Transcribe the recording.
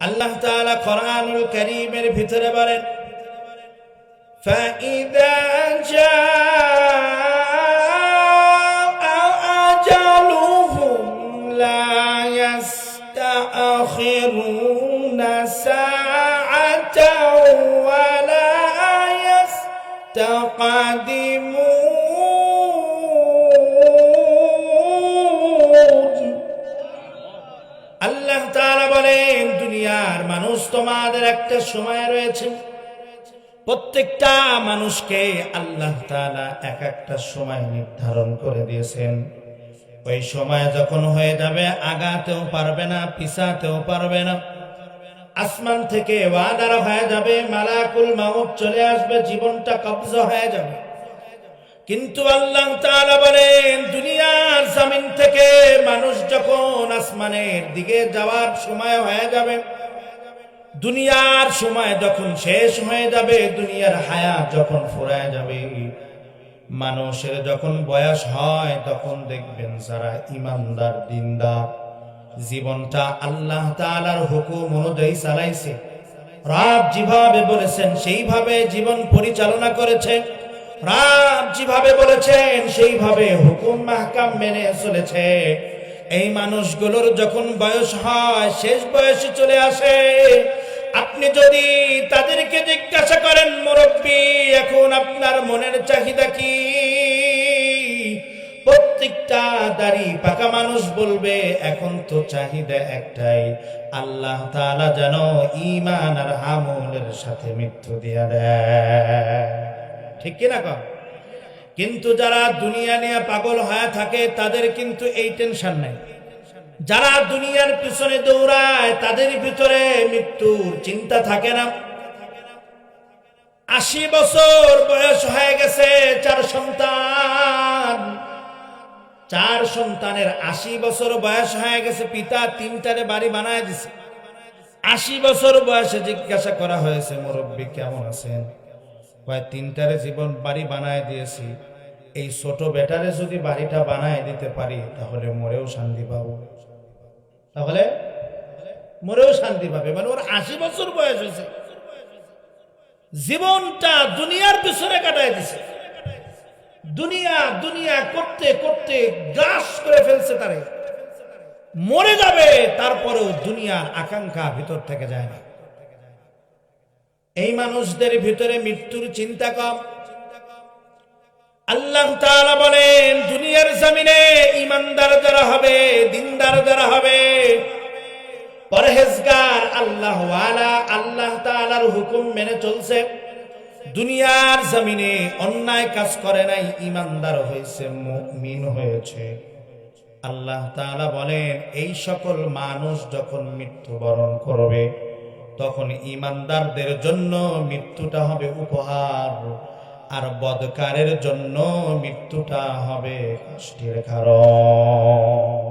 আল্লাহ তাআলা কোরআনুল কারীমের ভিতরে বলেন فإذا جاء أجلهم لا يستأخرون ساعة ولا يستقدمون আল্লাহ বলেন, দুনিয়ার মানুষ তোমাদের একটা সময় রয়েছে। প্রত্যেকটা মানুষকে আল্লাহ এক একটা সময় নির্ধারণ করে দিয়েছেন। ওই সময় যখন হয়ে যাবে, আগাতেও পারবে না, পিছাতেও পারবে না। আসমান থেকে ওয়াদার হয়ে যাবে, মালাকুল মাউত চলে আসবে, জীবনটা কবজা হয়ে যাবে। কিন্তু আল্লাহ তাআলা বলেন, দুনিয়ার জমিন থেকে মানুষ যখন আসমানের দিকে যাওয়ার সময় হয়ে যাবে, দুনিয়ার সময় যখন শেষ হয়ে যাবে, দুনিয়ার হায়া যখন ফুরায় যাবে, মানুষের যখন বয়স হয়, তখন দেখবেন যারা ইমানদার, দিনদার, জীবনটা আল্লাহ তাআলার হুকুম অনুযায়ী চালাইছে। রাব যেভাবে বলেছেন, সেইভাবে জীবন পরিচালনা করেছে। রাব যেভাবে বলেছেন, সেইভাবে হুকুম মাহকাম মেনে চলেছে। এই মানুষগুলোর যখন বয়স হয়, শেষ বয়সে চলে আসে। আপনি যদি তাদেরকে জিজ্ঞাসা করেন, মুরব্বী, এখন আপনার মনের চাহিদা কি? প্রত্যেকটা দাড়ি পাকা মানুষ বলবে, এখন তো চাহিদা একটাই, আল্লাহ তাআলা যেন ঈমান আর আমলের সাথে মৃত্যু দিয়া দেয়। ঠিক কিনা কম কিন্তু যারা দুনিয়া নিয়ে পাগল হয়ে থাকে, তাদের কিন্তু এই টেনশন নাই। যারা দুনিয়ার পিছনে দৌড়ায়, তাদের ভিতরে মৃত্যুর চিন্তা থাকে না। আশি বছর বয়স হয়ে গেছে, চার সন্তান। চার সন্তানের আশি বছর বয়স হয়ে গেছে, পিতা তিনটারে বাড়ি বানায় দিছে। আশি বছর বয়সে জিজ্ঞাসা করা হয়েছে, মুরব্বী কেমন আছেন? কয়, তিনটারে জীবন বাড়ি বানায় দিয়েছি। এই ছোট বেটারে যদি বাড়িটা বানায় দিতে পারি, তাহলে মরেও শান্তি পাবো। তাহলে মরেও শান্তি পাবে। মানে ওর আশি বছর বয়স হয়েছে। জীবনটা দুনিয়ার পিছনে কাটায় দিছে। দুনিয়া দুনিয়া করতে করতে গ্রাস করে ফেলছে তারে। মরে যাবে, তারপরেও দুনিয়ার আকাঙ্ক্ষা ভিতর থেকে যায় না। এই মানুষদের ভিতরে মৃত্যুর চিন্তা কম। আল্লাহ বলেন, দুনিয়ার জমিনে ইমানদার যারা হবে, দিনদার যারা হবে, পরহেজগার আল্লাহ আল্লাহ তাআলার হুকুম মেনে চলছে। দুনিয়ার জমিনে অন্যায় কাজ করে নাই ইমানদার হয়েছে, মুমিন হয়েছে। আল্লাহ তাআলা বলেন, এই সকল মানুষ যখন মৃত্যুবরণ করবে তখন ইমানদারদের জন্য মৃত্যুটা হবে উপহার আর বদকারের জন্য মৃত্যুটা হবে কষ্টের কারণ